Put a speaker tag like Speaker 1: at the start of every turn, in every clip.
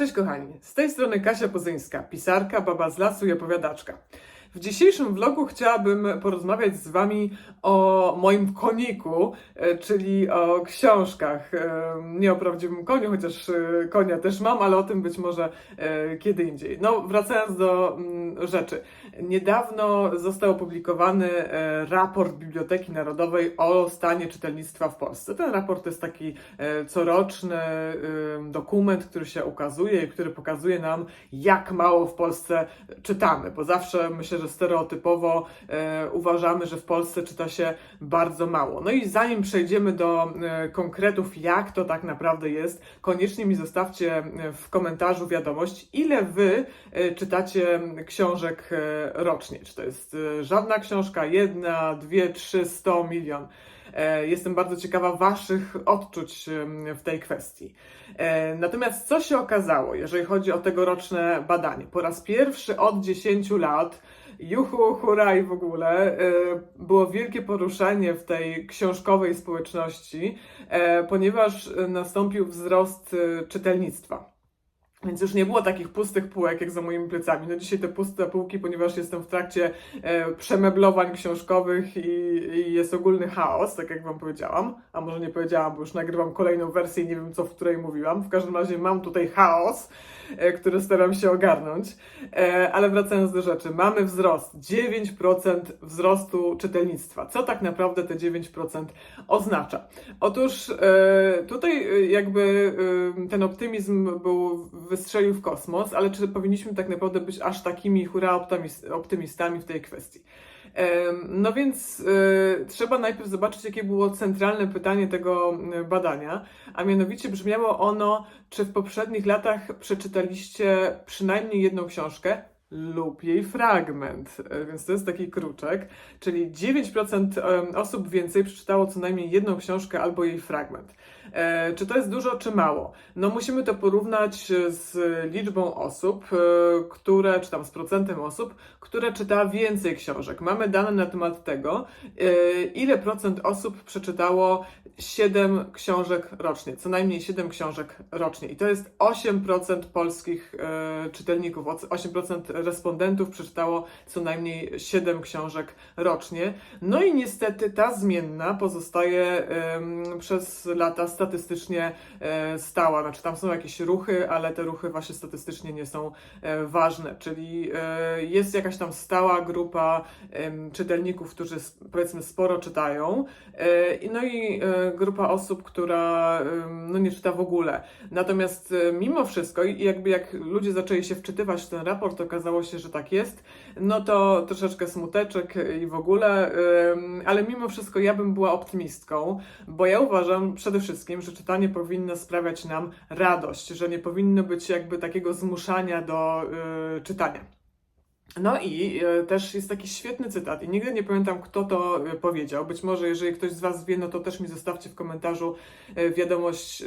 Speaker 1: Cześć kochani, z tej strony Kasia Pozyńska, pisarka, baba z lasu i opowiadaczka. W dzisiejszym vlogu chciałabym porozmawiać z Wami o moim koniku, e, czyli o książkach. E, Nie o prawdziwym koniu, chociaż e, konia też mam, ale o tym być może kiedy indziej. No, wracając do mm, rzeczy. Niedawno został opublikowany raport Biblioteki Narodowej o stanie czytelnictwa w Polsce. Ten raport jest taki coroczny dokument, który się ukazuje i który pokazuje nam, jak mało w Polsce czytamy, bo zawsze myślę, że stereotypowo e, uważamy, że w Polsce czyta się bardzo mało. No i zanim przejdziemy do e, konkretów, jak to tak naprawdę jest, koniecznie mi zostawcie e, w komentarzu wiadomość, ile wy e, czytacie książek e, rocznie. Czy to jest e, żadna książka, jedna, dwie, trzy, sto, milion. E, Jestem bardzo ciekawa Waszych odczuć em, w tej kwestii. E, Natomiast co się okazało, jeżeli chodzi o tegoroczne badanie? Po raz pierwszy od 10 lat, juhu, hura i w ogóle, e, było wielkie poruszenie w tej książkowej społeczności, e, ponieważ e, nastąpił wzrost czytelnictwa. Więc już nie było takich pustych półek jak za moimi plecami. No dzisiaj te puste półki, ponieważ jestem w trakcie e, przemeblowań książkowych i, i jest ogólny chaos, tak jak Wam powiedziałam. A może nie powiedziałam, bo już nagrywam kolejną wersję i nie wiem co, w której mówiłam. W każdym razie mam tutaj chaos, e, który staram się ogarnąć. E, ale wracając do rzeczy, mamy wzrost 9% wzrostu czytelnictwa. Co tak naprawdę te 9% oznacza? Otóż e, tutaj e, jakby e, ten optymizm był wystrzelił w kosmos, ale czy powinniśmy tak naprawdę być aż takimi hura optymis- optymistami w tej kwestii? No więc e, trzeba najpierw zobaczyć, jakie było centralne pytanie tego badania, a mianowicie brzmiało ono, czy w poprzednich latach przeczytaliście przynajmniej jedną książkę lub jej fragment. E, Więc to jest taki kruczek, czyli 9% em, osób więcej przeczytało co najmniej jedną książkę albo jej fragment. E, Czy to jest dużo, czy mało? No musimy to porównać e, z liczbą osób, e, które, czy tam z procentem osób, które czyta więcej książek. Mamy dane na temat tego, ile procent osób przeczytało 7 książek rocznie, co najmniej 7 książek rocznie. I to jest 8% polskich czytelników, oc- 8% respondentów przeczytało co najmniej 7 książek rocznie. No i niestety ta zmienna pozostaje przez lata statystycznie e, stała. Znaczy tam są jakieś ruchy, ale te ruchy właśnie statystycznie nie są e, ważne. Czyli e, jest jakaś tam stała grupa czytelników, którzy powiedzmy sporo czytają. No i grupa osób, która no nie czyta w ogóle. Natomiast mimo wszystko, i jakby jak ludzie zaczęli się wczytywać w ten raport, okazało się, że tak jest, no to troszeczkę smuteczek i w ogóle, ale mimo wszystko ja bym była optymistką, bo ja uważam przede wszystkim, że czytanie powinno sprawiać nam radość, że nie powinno być jakby takiego zmuszania do e, czytania. No i e, też jest taki świetny cytat i nigdy nie pamiętam, kto to e, powiedział. Być może, jeżeli ktoś z Was wie, no to też mi zostawcie w komentarzu wiadomość,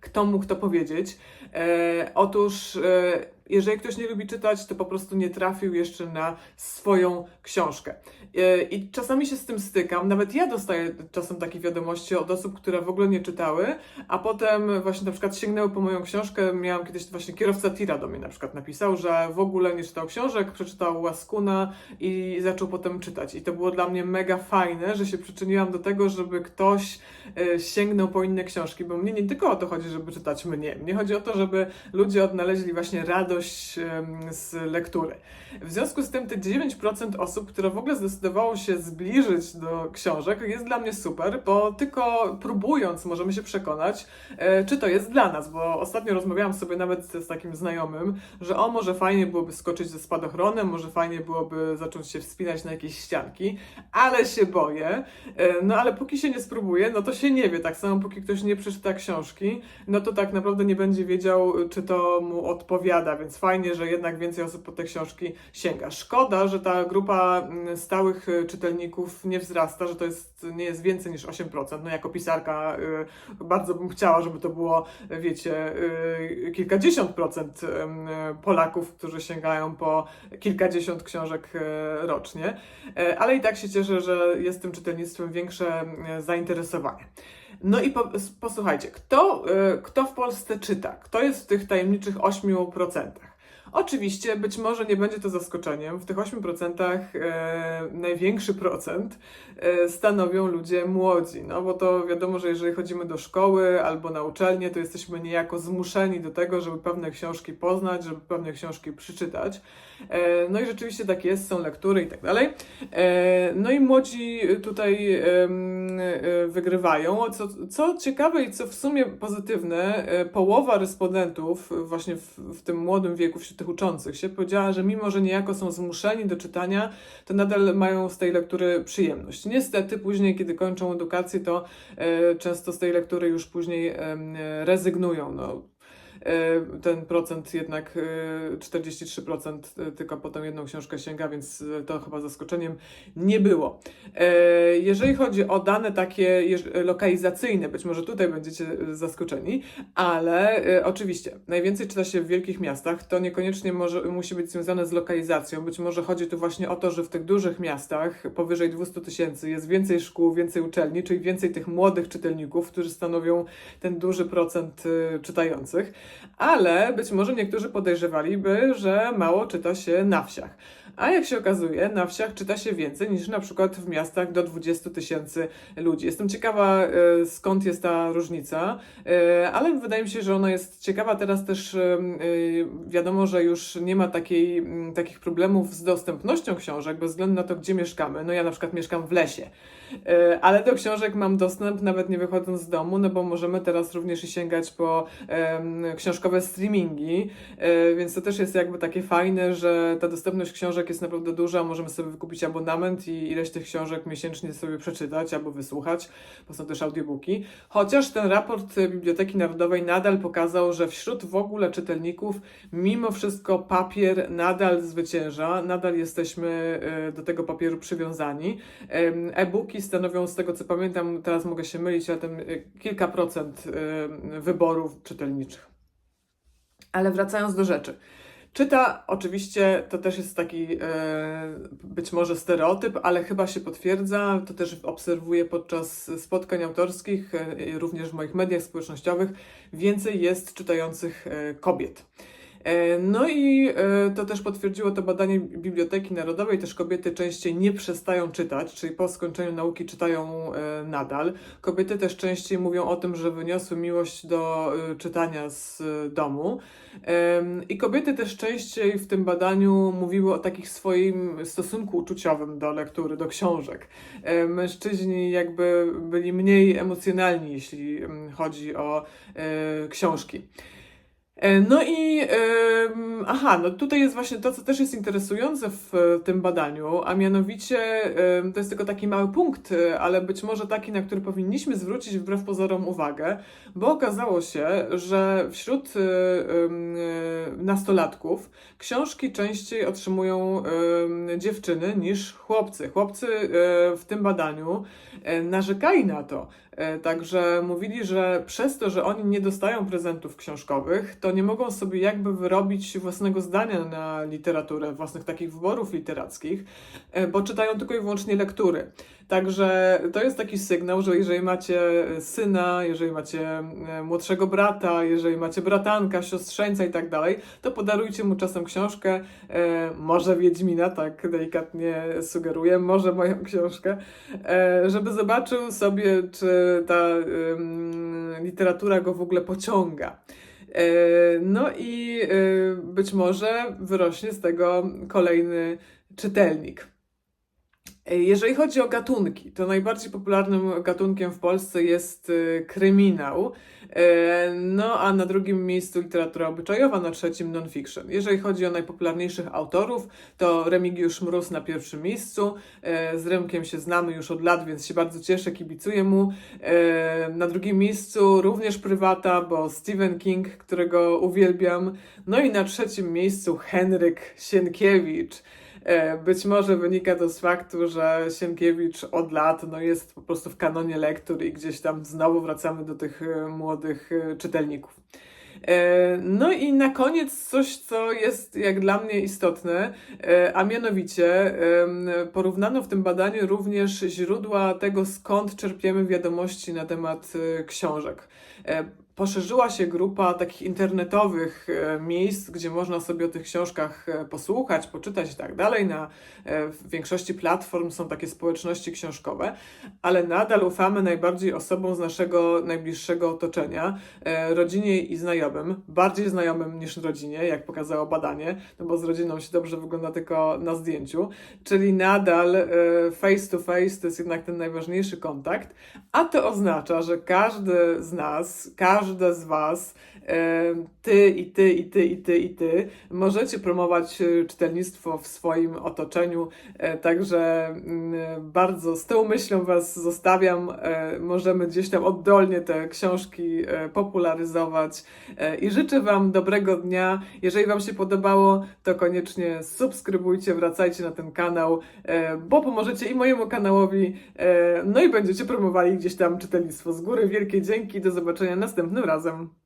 Speaker 1: kto mógł to powiedzieć. Otóż, jeżeli ktoś nie lubi czytać, to po prostu nie trafił jeszcze na swoją książkę. E, I czasami się z tym stykam. Nawet ja dostaję czasem takie wiadomości od osób, które w ogóle nie czytały, a potem właśnie na przykład sięgnęły po moją książkę. Miałam kiedyś właśnie kierowca tira do mnie na przykład napisał, że w ogóle nie czytał książek, przeczytał Łaskuna i zaczął potem czytać. I to było dla mnie mega fajne, że się przyczyniłam do tego, żeby ktoś e, sięgnął po inne książki, bo mnie nie tylko o to chodzi, żeby czytać mnie. Mnie chodzi o to, żeby ludzie odnaleźli właśnie radość em, z lektury. W związku z tym te 9% osób, które w ogóle zdecydowało się zbliżyć do książek, jest dla mnie super, bo tylko próbując możemy się przekonać, e, czy to jest dla nas, bo ostatnio rozmawiałam sobie nawet z takim znajomym, że o, może fajnie byłoby skoczyć ze spadochronem, może fajnie byłoby zacząć się wspinać na jakieś ścianki, ale się boję, E, no ale póki się nie spróbuje, no to się nie wie, tak samo póki ktoś nie przeczyta książki, no to tak naprawdę nie będzie wiedział, czy to mu odpowiada, więc fajnie, że jednak więcej osób po te książki sięga. Szkoda, że ta grupa mm, stałych y, czytelników nie wzrasta, że to jest, nie jest więcej niż 8%. No jako pisarka y, bardzo bym chciała, żeby to było, wiecie, y, kilkadziesiąt procent Polaków, którzy sięgają po kilkadziesiąt książek rocznie. E, ale i tak się cieszę, że jest tym czytelnictwem większe zainteresowanie. No i po, posłuchajcie, kto, y, kto w Polsce czyta? Kto jest w tych tajemniczych 8%? Oczywiście, być może nie będzie to zaskoczeniem. W tych 8% e, największy procent e, stanowią ludzie młodzi. No bo to wiadomo, że jeżeli chodzimy do szkoły albo na uczelnię, to jesteśmy niejako zmuszeni do tego, żeby pewne książki poznać, żeby pewne książki przeczytać. E, no i rzeczywiście tak jest, są lektury i tak dalej. E, no i młodzi tutaj em, e, wygrywają. Co, co ciekawe i co w sumie pozytywne, e, połowa respondentów e, właśnie w, w tym młodym wieku, wśród tych uczących się, powiedziała, że mimo, że niejako są zmuszeni do czytania, to nadal mają z tej lektury przyjemność. Niestety później, kiedy kończą edukację, to e, często z tej lektury już później e, rezygnują. No, ten procent jednak e, 43% tylko potem jedną książkę sięga, więc e, to chyba zaskoczeniem nie było. E, Jeżeli chodzi o dane takie lokalizacyjne, być może tutaj będziecie e, zaskoczeni, ale e, oczywiście najwięcej czyta się w wielkich miastach. To niekoniecznie może, musi być związane z lokalizacją. Być może chodzi tu właśnie o to, że w tych dużych miastach powyżej 200 tysięcy jest więcej szkół, więcej uczelni, czyli więcej tych młodych czytelników, którzy stanowią ten duży procent e, czytających. Ale być może niektórzy podejrzewaliby, że mało czyta się na wsiach. A jak się okazuje, na wsiach czyta się więcej niż na przykład w miastach do 20 tysięcy ludzi. Jestem ciekawa, e, skąd jest ta różnica, e, ale wydaje mi się, że ona jest ciekawa. Teraz też e, wiadomo, że już nie ma takiej, takich problemów z dostępnością książek, bez względu na to, gdzie mieszkamy. No ja na przykład mieszkam w lesie, ale do książek mam dostęp nawet nie wychodząc z domu, no bo możemy teraz również sięgać po książkowe streamingi, więc to też jest jakby takie fajne, że ta dostępność książek jest naprawdę duża, możemy sobie wykupić abonament i ileś tych książek miesięcznie sobie przeczytać albo wysłuchać, bo są też audiobooki. Chociaż ten raport e, Biblioteki Narodowej nadal pokazał, że wśród w ogóle czytelników mimo wszystko papier nadal zwycięża, nadal jesteśmy e, do tego papieru przywiązani. E-booki stanowią, z tego co pamiętam, teraz mogę się mylić, ale ten e, kilka procent wyborów czytelniczych. Ale wracając do rzeczy. Czyta, oczywiście, to też jest taki e, być może stereotyp, ale chyba się potwierdza. To też obserwuję podczas spotkań autorskich, e, również w moich mediach społecznościowych. Więcej jest czytających e, kobiet. E, No i e, to też potwierdziło to badanie Biblioteki Narodowej, też kobiety częściej nie przestają czytać, czyli po skończeniu nauki czytają e, nadal. Kobiety też częściej mówią o tym, że wyniosły miłość do czytania z domu. I kobiety też częściej w tym badaniu mówiły o takim swoim stosunku uczuciowym do lektury, do książek. Mężczyźni jakby byli mniej emocjonalni, jeśli chodzi o książki. E, No i aha, no tutaj jest właśnie to, co też jest interesujące w tym badaniu, a mianowicie to jest tylko taki mały punkt, e, ale być może taki, na który powinniśmy zwrócić wbrew pozorom uwagę, bo okazało się, że wśród e, nastolatków książki częściej otrzymują dziewczyny niż chłopcy. Chłopcy w tym badaniu narzekali na to, Także mówili, że przez to, że oni nie dostają prezentów książkowych, to nie mogą sobie jakby wyrobić własnego zdania na literaturę, własnych takich wyborów literackich, e, bo czytają tylko i wyłącznie lektury. Także to jest taki sygnał, że jeżeli macie syna, jeżeli macie e, młodszego brata, jeżeli macie bratanka, siostrzeńca i tak dalej, to podarujcie mu czasem książkę, e, może Wiedźmina, tak delikatnie sugeruję, może moją książkę, e, żeby zobaczył sobie, czy ta literatura go w ogóle pociąga. E, No i e, być może wyrośnie z tego kolejny czytelnik. Jeżeli chodzi o gatunki, to najbardziej popularnym gatunkiem w Polsce jest e, kryminał, e, no a na drugim miejscu literatura obyczajowa, na trzecim non-fiction. Jeżeli chodzi o najpopularniejszych autorów, to Remigiusz Mróz na pierwszym miejscu. E, Z Remkiem się znamy już od lat, więc się bardzo cieszę, kibicuję mu. E, Na drugim miejscu również prywata, bo Stephen King, którego uwielbiam. No i na trzecim miejscu Henryk Sienkiewicz. E, Być może wynika to z faktu, że Sienkiewicz od lat no, jest po prostu w kanonie lektur i gdzieś tam znowu wracamy do tych e, młodych e, czytelników. No i na koniec coś, co jest jak dla mnie istotne, a mianowicie porównano w tym badaniu również źródła tego, skąd czerpiemy wiadomości na temat książek. Poszerzyła się grupa takich internetowych e, miejsc, gdzie można sobie o tych książkach e, posłuchać, poczytać i tak dalej. Na e, w większości platform są takie społeczności książkowe, ale nadal ufamy najbardziej osobom z naszego najbliższego otoczenia, rodzinie i znajomym, bardziej znajomym niż rodzinie, jak pokazało badanie, no bo z rodziną się dobrze wygląda tylko na zdjęciu, czyli nadal face to face to jest jednak ten najważniejszy kontakt, a to oznacza, że każdy z nas, każdy z Was, ty i ty i ty i ty i ty, możecie promować e, czytelnictwo w swoim otoczeniu, e, także mm, bardzo z tą myślą Was zostawiam. E, Możemy gdzieś tam oddolnie te książki popularyzować i życzę Wam dobrego dnia. Jeżeli Wam się podobało, to koniecznie subskrybujcie, wracajcie na ten kanał, bo pomożecie i mojemu kanałowi, no i będziecie promowali gdzieś tam czytelnictwo z góry. Wielkie dzięki, do zobaczenia następnym razem.